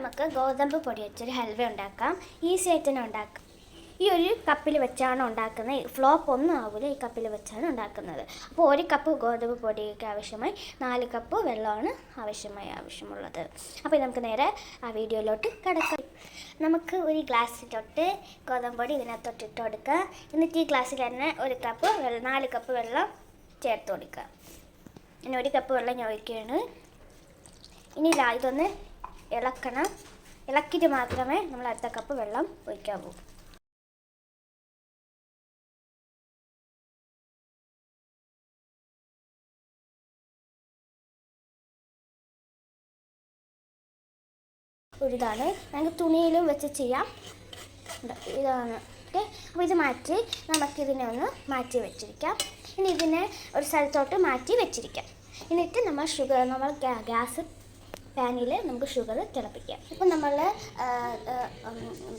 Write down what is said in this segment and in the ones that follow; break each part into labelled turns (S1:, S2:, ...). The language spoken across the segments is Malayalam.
S1: നമുക്ക് ഗോതമ്പ് പൊടി വെച്ചൊരു ഹൽവ ഉണ്ടാക്കാം. ഈസി ആയിട്ട് തന്നെ ഉണ്ടാക്കാം ഈ ഒരു കപ്പിൽ വെച്ചാണ് ഉണ്ടാക്കുന്നത്. ഫ്ലോപ്പ് ഒന്നും ആവില്ല ഈ കപ്പിൽ വെച്ചാണ് ഉണ്ടാക്കുന്നത്. അപ്പോൾ ഒരു കപ്പ് ഗോതമ്പ് പൊടിക്ക് ആവശ്യമായി നാല് കപ്പ് വെള്ളമാണ് ആവശ്യമായി ആവശ്യമുള്ളത്. അപ്പോൾ നമുക്ക് നേരെ ആ വീഡിയോയിലോട്ട് കിടക്കാം. നമുക്ക് ഒരു ഗ്ലാസ്സിലോട്ട് ഗോതമ്പ് പൊടി ഇതിനകത്തോട്ട് ഇട്ട് കൊടുക്കുക. എന്നിട്ട് ഈ ഗ്ലാസ്സിൽ തന്നെ ഒരു കപ്പ് വെള്ളം നാല് കപ്പ് വെള്ളം ചേർത്ത് കൊടുക്കുക. ഇനി ഒരു കപ്പ് വെള്ളം ഞാൻ ഒഴിക്കുകയാണ്. ഇനി ഇതാ ഇതൊന്ന് ഇളക്കണം. ഇളക്കിയിട്ട് മാത്രമേ നമ്മൾ അടുത്ത കപ്പ് വെള്ളം ഒഴിക്കാവൂ ഒരിതാണ് നമുക്ക് തുണിയിലും വെച്ച് ചെയ്യാം. ഇതാണ്. ഓക്കെ. അപ്പോൾ ഇത് മാറ്റി നമുക്കിതിനെ ഒന്ന് മാറ്റി വെച്ചിരിക്കാം. ഇനി ഇതിനെ ഒരു സ്ഥലത്തോട്ട് മാറ്റി വെച്ചിരിക്കാം. എന്നിട്ട് നമ്മൾ ഷുഗർ നമ്മൾ ഗ്യാസ് പാനിൽ നമുക്ക് ഷുഗർ തിളപ്പിക്കാം. ഇപ്പം നമ്മൾ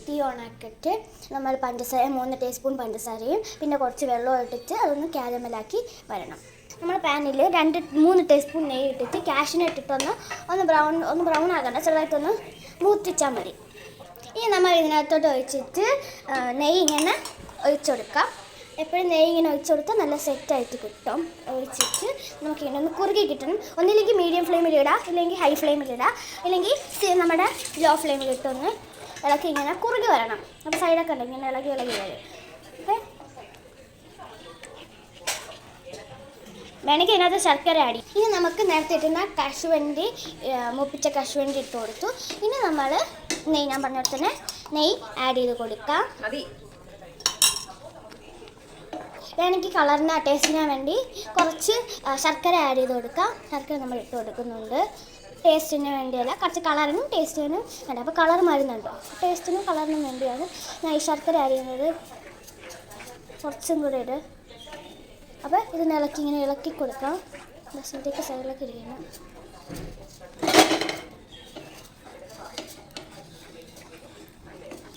S1: തീ ഓണാക്കിയിട്ട് നമ്മൾ പഞ്ചസാര മൂന്ന് ടീസ്പൂൺ പഞ്ചസാരയും പിന്നെ കുറച്ച് വെള്ളം ഇട്ടിട്ട് അതൊന്ന് കാരമലാക്കി വരണം. നമ്മൾ പാനിൽ രണ്ട് മൂന്ന് ടീസ്പൂൺ നെയ്യ് ഇട്ടിട്ട് കാഷിനെ ഇട്ടിട്ടൊന്ന് ഒന്ന് ബ്രൗൺ ഒന്ന് ബ്രൗൺ ആകണ്ട ചെറുതായിട്ടൊന്ന് മൂത്തിച്ചാൽ മതി. ഇനി നമ്മൾ ഇതിനകത്തോട്ട് ഒഴിച്ചിട്ട് നെയ്യ് ഇങ്ങനെ ഒഴിച്ചെടുക്കാം. എപ്പോഴും നെയ്യ് ഇങ്ങനെ ഒഴിച്ചു കൊടുത്താൽ നല്ല സെറ്റായിട്ട് കിട്ടും. ഒഴിച്ചിട്ട് നമുക്ക് ഇങ്ങനെ ഒന്ന് കുറുകി കിട്ടണം. ഒന്നില്ലെങ്കിൽ മീഡിയം ഫ്ലെയിമിൽ ഇടാം ഇല്ലെങ്കിൽ ഹൈ ഫ്ലെയിമിൽ ഇടാം ഇല്ലെങ്കിൽ നമ്മുടെ ലോ ഫ്ലെയിമിൽ ഇട്ടൊന്ന് ഇളക്കി ഇങ്ങനെ കുറുകി വരണം. അപ്പോൾ സൈഡൊക്കെ ഉണ്ട് ഇങ്ങനെ ഇളകി ഇളകി വരും. ഓക്കെ? വേണമെങ്കിൽ ഇതിനകത്ത് ശർക്കര ആടി ഇനി നമുക്ക് നേരത്തെ ഇട്ടുന്ന കശുവണ്ടി മുപ്പിച്ച കശുവണ്ടി ഇട്ട് കൊടുത്തു. ഇനി നമ്മൾ നെയ് ഞാൻ പറഞ്ഞ തന്നെ നെയ് ആഡ് ചെയ്ത് കൊടുക്കാം. വേണമെങ്കിൽ കളറിന് ടേസ്റ്റിന് വേണ്ടി കുറച്ച് ശർക്കര ആഡ് ചെയ്ത് കൊടുക്കാം. ശർക്കര നമ്മൾ ഇട്ട് കൊടുക്കുന്നുണ്ട്. ടേസ്റ്റിന് വേണ്ടിയല്ല. കുറച്ച് കളറിനും ടേസ്റ്റിനും വേണ്ട. അപ്പോൾ കളർ മരുന്നുണ്ടോ. ടേസ്റ്റിനും കളറിനും വേണ്ടിയാണ് ഞാൻ ഈ ശർക്കര ആഡ് ചെയ്യുന്നത്. കുറച്ചും കൂടെ ഇട്. അപ്പോൾ ഇത് ഇളക്കി ഇങ്ങനെ ഇളക്കി കൊടുക്കാം. ബസ്മതിക്ക് സൈഡിലൊക്കെ ഇരിക്കണം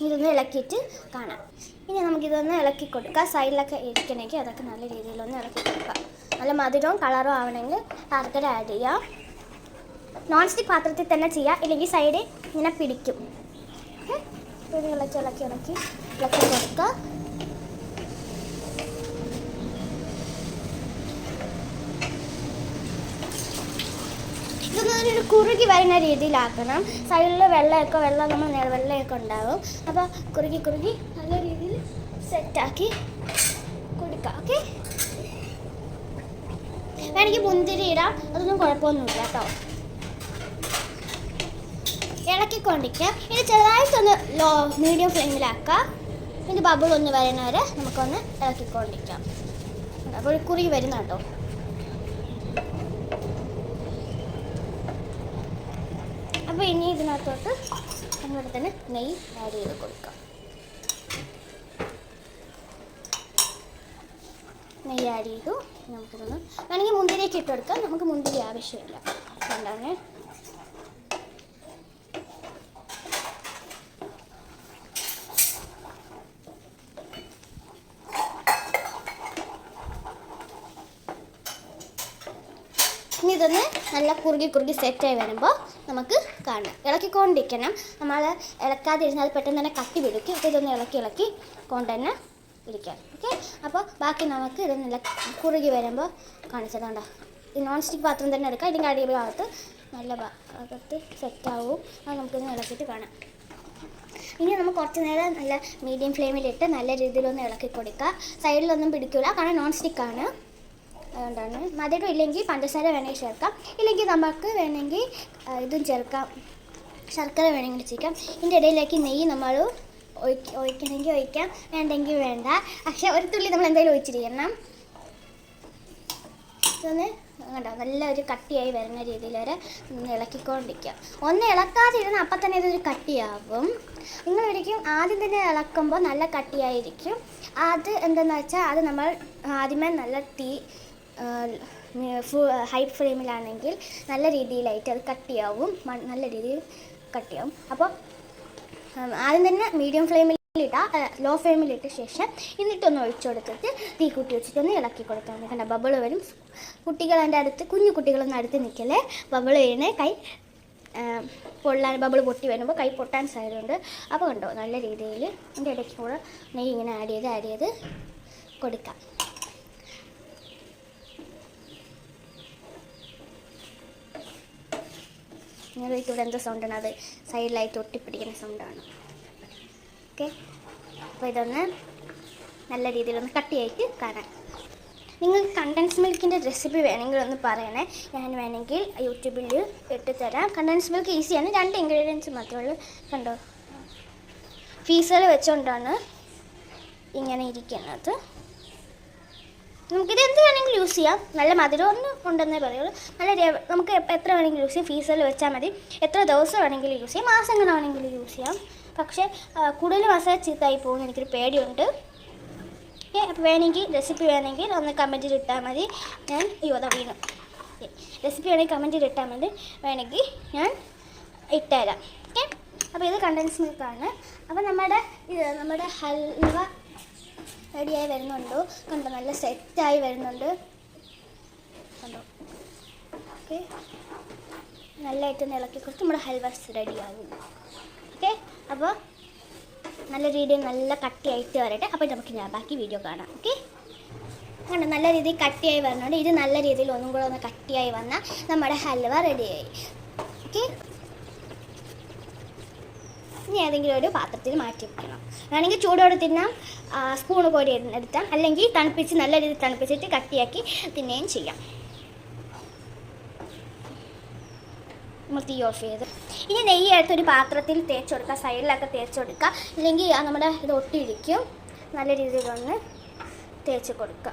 S1: ഇതൊന്ന് ഇളക്കിയിട്ട് കാണാം. ഇനി നമുക്കിതൊന്ന് ഇളക്കി കൊടുക്കാം. സൈഡിലൊക്കെ ഇരിക്കണമെങ്കിൽ അതൊക്കെ നല്ല രീതിയിലൊന്ന് ഇളക്കി കൊടുക്കാം. നല്ല മധുരവും കളറും ആവണമെങ്കിൽ ശർക്കര ആഡ് ചെയ്യാം. നോൺ സ്റ്റിക്ക് പാത്രത്തിൽ തന്നെ ചെയ്യാം. ഇല്ലെങ്കിൽ സൈഡ് ഇങ്ങനെ പിടിക്കും. ഇത് ഇളക്കി ഇളക്കി ഇളക്കി ഇളക്കി കൊടുക്കുക ഇതൊന്നൊരു കുറുകി വരുന്ന രീതിയിലാക്കണം. സൈഡിൽ വെള്ളമൊക്കെ വെള്ളം നമ്മൾ വെള്ളമൊക്കെ ഉണ്ടാവും. അപ്പോൾ കുറുകി കുറുകി നല്ല സെറ്റാക്കി കൊടുക്കാം ഓക്കെ? വേണമെങ്കിൽ മുന്തിരി ഇടാം. അതൊന്നും കുഴപ്പമൊന്നുമില്ല കേട്ടോ. ഇളക്കിക്കൊണ്ടിരിക്കാം. ഇനി ചെറുതായിട്ടൊന്ന് ലോ മീഡിയം ഫ്ലെയിമിലാക്കാം. ഇത് ബബിൾ ഒന്ന് വരുന്നവരെ നമുക്കൊന്ന് ഇളക്കിക്കൊണ്ടിരിക്കാം. അപ്പോൾ കുറി വരുന്ന കേട്ടോ. അപ്പോൾ ഇനി ഇതിനകത്തോട്ട് നമ്മുടെ തന്നെ നെയ്യ് ആഡ് ചെയ്ത് കൊടുക്കാം. നെയ്യ് ആഡ് ചെയ്തു. നമുക്കിതൊന്ന് വേണമെങ്കിൽ മുന്തിരിയൊക്കെ ഇട്ട് കൊടുക്കാം. നമുക്ക് മുന്തിരി ആവശ്യമില്ല. അതുകൊണ്ടാണ്. ഇനി ഇതൊന്ന് നല്ല കുറുകി കുറുകി സെറ്റായി വരുമ്പോൾ നമുക്ക് കാണാം. ഇളക്കിക്കൊണ്ടിരിക്കണം. നമ്മൾ ഇളക്കാതിരുന്നാൽ പെട്ടെന്ന് തന്നെ കട്ടി പിടിക്കും. അപ്പോൾ ഇതൊന്ന് ഇളക്കി ഇളക്കി കൊണ്ട് തന്നെ ഇരിക്കാം ഓക്കെ അപ്പോൾ ബാക്കി നമുക്ക് ഇത് നല്ല കുറുകി വരുമ്പോൾ കാണിച്ചതുകൊണ്ട് ഈ നോൺ സ്റ്റിക്ക് പാത്രം തന്നെ എടുക്കാം. ഇതിന്റെ അടിയിൽ ഭാഗത്ത് നല്ല ഭാഗത്ത് സെറ്റാവും അത് നമുക്കിത് ഇളക്കിയിട്ട് കാണാം. ഇനി നമുക്ക് കുറച്ച് നേരം നല്ല മീഡിയം ഫ്ലെയിമിലിട്ട് നല്ല രീതിയിലൊന്ന് ഇളക്കി കൊടുക്കുക സൈഡിലൊന്നും പിടിക്കില്ല കാരണം നോൺ സ്റ്റിക്കാണ് അതുകൊണ്ടാണ്. മധുരം ഇല്ലെങ്കിൽ പഞ്ചസാര വേണമെങ്കിൽ ചേർക്കാം. ഇല്ലെങ്കിൽ നമുക്ക് വേണമെങ്കിൽ ഇതും ചേർക്കാം. ശർക്കര വേണമെങ്കിൽ ചേർക്കാം. ഇതിന്റെ ഇടയിലേക്ക് നെയ്യ് നമ്മൾ ഒഴിക്കണമെങ്കിൽ ഒഴിക്കാം. വേണ്ടെങ്കിൽ വേണ്ട. പക്ഷേ ഒരു തുള്ളി നമ്മൾ എന്തായാലും ഒഴിച്ചിരിക്കണം. ഇതൊന്ന് കണ്ടോ? നല്ല ഒരു കട്ടിയായി വരുന്ന രീതിയിൽ വരെ ഒന്ന് ഇളക്കിക്കൊണ്ടിരിക്കുക ഒന്ന് ഇളക്കാതിരുന്ന അപ്പം തന്നെ ഇതൊരു കട്ടിയാവും. നിങ്ങൾ ഒരിക്കലും ആദ്യം തന്നെ ഇളക്കുമ്പോൾ നല്ല കട്ടിയായിരിക്കും. അത് എന്തെന്ന് വെച്ചാൽ അത് നമ്മൾ ആദ്യമേ നല്ല തീ ഹൈ ഫ്ലെയിമിലാണെങ്കിൽ നല്ല രീതിയിലായിട്ട് അത് കട്ടിയാവും. നല്ല രീതിയിൽ കട്ടിയാവും. അപ്പോൾ ആദ്യം തന്നെ മീഡിയം ഫ്ലെയിമിൽ ഇട്ടാ ലോ ഫ്ലെയിമിലിട്ട ശേഷം എന്നിട്ടൊന്ന് ഒഴിച്ചു കൊടുത്തിട്ട് തീ കൂട്ടി വെച്ചിട്ടൊന്ന് ഇളക്കി കൊടുക്കാം കണ്ട ബബിൾ വരും. കുട്ടികൾ എന്റെ അടുത്ത് കുഞ്ഞു കുട്ടികളൊന്നും അടുത്ത് നിൽക്കല്ലേ? ബബിൾ വീണ് കൈ പൊള്ളാൻ ബബിൾ പൊട്ടി വരുമ്പോൾ കൈ പൊട്ടാൻ സാധ്യതയുണ്ട്. അപ്പോൾ കണ്ടോ നല്ല രീതിയിൽ എന്റെ ഇടയ്ക്ക് കൂടെ നെയ്യ് ഇങ്ങനെ ആഡ് ചെയ്ത് ആഡ് ചെയ്ത് കൊടുക്കാം. നിങ്ങൾ ഇവിടെ എന്തോ സൗണ്ടാണ് അത് സൈഡിലായിട്ട് ഒട്ടിപ്പിടിക്കുന്ന സൗണ്ടാണ് ഓക്കെ അപ്പോൾ ഇതൊന്ന് നല്ല രീതിയിലൊന്ന് കട്ടിയായിട്ട് കാണാം. നിങ്ങൾക്ക് കണ്ടൻസ് മിൽക്കിന്റെ റെസിപ്പി വേണമെങ്കിൽ ഒന്ന് പറയണേ. ഞാൻ വേണമെങ്കിൽ യൂട്യൂബിൽ ഇട്ട് തരാം. കണ്ടൻസ് മിൽക്ക് ഈസിയാണ് രണ്ട് ഇൻഗ്രീഡിയൻസ് മാത്രമേ ഉള്ളൂ. കണ്ടോ? ഫീസർ വെച്ചുകൊണ്ടാണ് ഇങ്ങനെ ഇരിക്കുന്നത്. നമുക്കിത് എന്ത് വേണമെങ്കിലും യൂസ് ചെയ്യാം. നല്ല മധുരം ഒന്നും ഉണ്ടെന്നേ പറയുള്ളൂ. നല്ല നമുക്ക് എത്ര വേണമെങ്കിലും യൂസ് ചെയ്യാം. ഫീസറിൽ വെച്ചാൽ മതി. എത്ര ദിവസം വേണമെങ്കിലും യൂസ് ചെയ്യാം. മാസങ്ങൾ വേണമെങ്കിലും യൂസ് ചെയ്യാം. പക്ഷേ കൂടുതൽ മസാല ചീത്തായി പോകുന്ന എനിക്കൊരു പേടിയുണ്ട്. അപ്പോൾ വേണമെങ്കിൽ റെസിപ്പി വേണമെങ്കിൽ ഒന്ന് കമന്റിൽ ഇട്ടാൽ മതി. ഞാൻ യോധ വീണു. റെസിപ്പി വേണമെങ്കിൽ കമന്റിൽ ഇട്ടാൽ മതി. വേണമെങ്കിൽ ഞാൻ ഇട്ടുതരാം ഓക്കെ അപ്പോൾ ഇത് കണ്ടൻസ് മിൽക്കാണ് അപ്പോൾ നമ്മുടെ ഇത് നമ്മുടെ ഹൽവ റെഡിയായി വരുന്നുണ്ട്? കണ്ടോ നല്ല സെറ്റായി വരുന്നുണ്ട്. കണ്ടോ? ഓക്കെ. നല്ലതായിട്ട് ഇളക്കി കൊടുത്ത് നമ്മുടെ ഹൽവാസ് റെഡിയാകും. ഓക്കെ. അപ്പോൾ നല്ല രീതിയിൽ നല്ല കട്ടിയായിട്ട് വരട്ടെ. അപ്പോൾ നമുക്ക് ഞാൻ ബാക്കി വീഡിയോ കാണാം. ഓക്കെ. കണ്ടോ നല്ല രീതിയിൽ കട്ടിയായി വരുന്നുണ്ട്. ഇത് നല്ല രീതിയിൽ ഒന്നും കൂടെ ഒന്ന് കട്ടിയായി വന്നാൽ നമ്മുടെ ഹൽവ റെഡിയായി. ഓക്കെ. ഇനി ഏതെങ്കിലും ഒരു പാത്രത്തിൽ മാറ്റി വെക്കണം. വേണമെങ്കിൽ ചൂടോടെ തിന്നാം. സ്പൂൺ കോരി എടുത്താം. അല്ലെങ്കിൽ തണുപ്പിച്ച് നല്ല രീതിയിൽ തണുപ്പിച്ചിട്ട് കട്ടിയാക്കി തിന്നുകയും ചെയ്യാം. ഓഫ് ചെയ്ത്. ഇനി നെയ്യ് എടുത്തൊരു പാത്രത്തിൽ തേച്ച് കൊടുക്കുക സൈഡിലൊക്കെ തേച്ച് കൊടുക്കുക ഇല്ലെങ്കിൽ നമ്മുടെ ഇത് ഒട്ടിയിരിക്കും. നല്ല രീതിയിലൊന്ന് തേച്ച് കൊടുക്കുക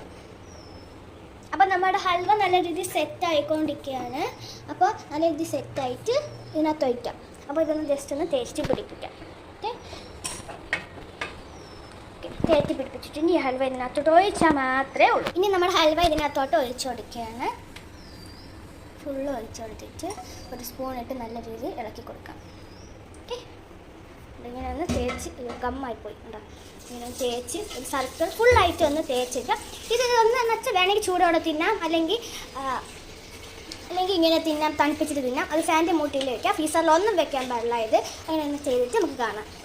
S1: അപ്പോൾ നമ്മുടെ ഹൽവ നല്ല രീതിയിൽ സെറ്റ് ആയിക്കൊണ്ടിരിക്കുകയാണ്. അപ്പോൾ നല്ല രീതിയിൽ സെറ്റായിട്ട് ഇതിനകത്ത് ഒഴിക്കാം. അപ്പോൾ ഇതൊന്ന് ജസ്റ്റ് ഒന്ന് തേച്ച് പിടിപ്പിക്കാം. ഓക്കെ? തേച്ച് പിടിപ്പിച്ചിട്ട് ഇനി ഈ ഹൽവ ഇതിനകത്തോട്ട് ഒഴിച്ചാൽ മാത്രമേ ഉള്ളൂ. ഇനി നമ്മൾ ഹൽവ ഇതിനകത്തോട്ട് ഒഴിച്ചു കൊടുക്കുകയാണ്. ഫുള്ള് ഒഴിച്ചു കൊടുത്തിട്ട് ഒരു സ്പൂൺ ഇട്ട് നല്ല രീതിയിൽ ഇളക്കി കൊടുക്കാം. ഓക്കെ? ഇങ്ങനെ ഒന്ന് തേച്ച് ഗമ്മായിപ്പോയി ഉണ്ടോ ഇങ്ങനെ തേച്ച് ഒരു സർക്കിൾ ഫുള്ളായിട്ട് ഒന്ന് തേച്ചിട്ട് ഇത് ഒന്ന് എന്ന് വെച്ചാൽ വേണമെങ്കിൽ ചൂടോടെ തിന്നാം. അല്ലെങ്കിൽ അല്ലെങ്കിൽ ഇങ്ങനെ തിന്നാം തണുപ്പിച്ചിട്ട് തിന്നാം അത് ഫാന്റെ മൂട്ടിയിൽ വെക്കാം. ഫീസറിലൊന്നും വെക്കാൻ പാടില്ല ഇത്. അങ്ങനെ ചെയ്തിട്ട് നമുക്ക് കാണാം.